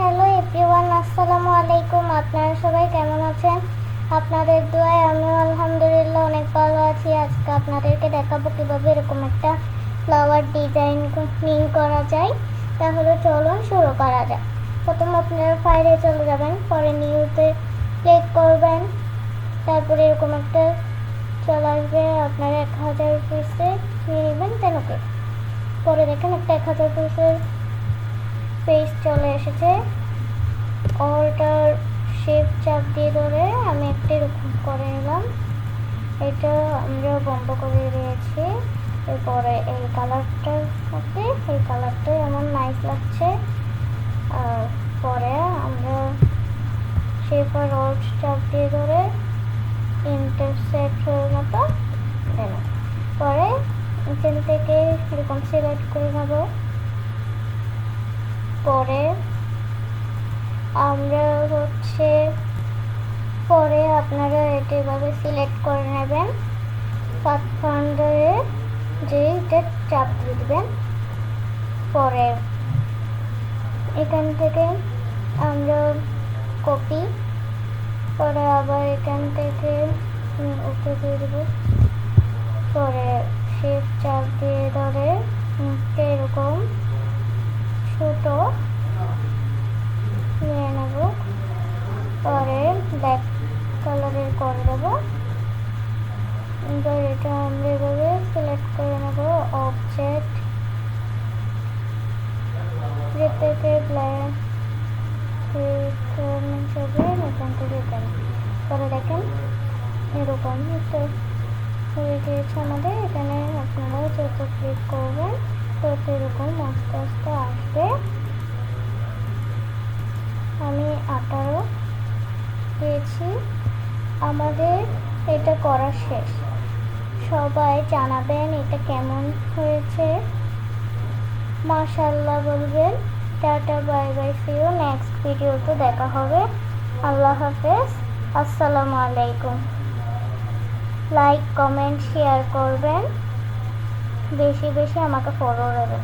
Hello everyone, আসসালামু আলাইকুম। আপনারা সবাই কেমন আছেন? আপনাদের দোয়ায় আমিও আলহামদুলিল্লাহ অনেক ভালো আছি। আজকে আপনাদেরকে দেখাবো কীভাবে এরকম একটা ফ্লাওয়ার ডিজাইনিং করা যায়। তাহলে চলুন শুরু করা যাক। প্রথম আপনারা ফাইলে চলে যাবেন, পরে নিউতে ক্লিক করবেন। তারপরে এরকম একটা চলে আসবে, আপনারা এক হাজার পিসে নিয়ে নেবেন তেন পরে দেখেন একটা এক হাজার পিসের পেজ চলে এসেছে। অলটার শেপ চাপ দিয়ে ধরে আমি একটা এরকম করে নিলাম। এটা আমরা বন্ধ করে দিয়েছি। এরপরে এই কালারটার আছে এই কালারটাই আমার নাইস লাগছে। আর পরে আমরা শেপ আর অলট চাপ দিয়ে ধরে ইন্টারসেক্ট হয়ে মতো পরে এখান থেকে এরকম সিলেক্ট করে নেব। পরে আমরা হচ্ছে পরে আপনারা এটা এভাবে সিলেক্ট করে নেবেন। পাথফান্ডারে যে এটা চাপ দিয়ে দেবেন, পরে। এখান থেকে আমরা কপি পরে আবার এখান থেকে ওকে দিয়ে দেবো পরে শেপ চাপ দিয়ে ধরে মুখটা এরকম ছোট নিয়ে নেব পরে ব্ল্যাক কালারের করে দেবো এবার এটা আমরা এভাবে সিলেক্ট করে নেব অবজেক্ট থেকে হিসেবে এখান থেকে দেন পরে দেখেন, এরকম একটা হয়ে গিয়েছে আমাদের। এখানে আপনারা যত ক্লিক করবেন, তত এরকম আস্তে আস্তে আসবে। আমি আঠারো পেয়েছি। আমাদের এটা করা শেষ। সবাই জানাবেন এটা কেমন হয়েছে। মাশাল্লাহ বলবেন। Tata, bye bye see you next ভিডিওতে দেখা হবে। আল্লাহ হাফেজ। আসসালামু আলাইকুম। লাইক কমেন্ট শেয়ার করবেন। বেশি বেশি আমাকে ফলো দেবেন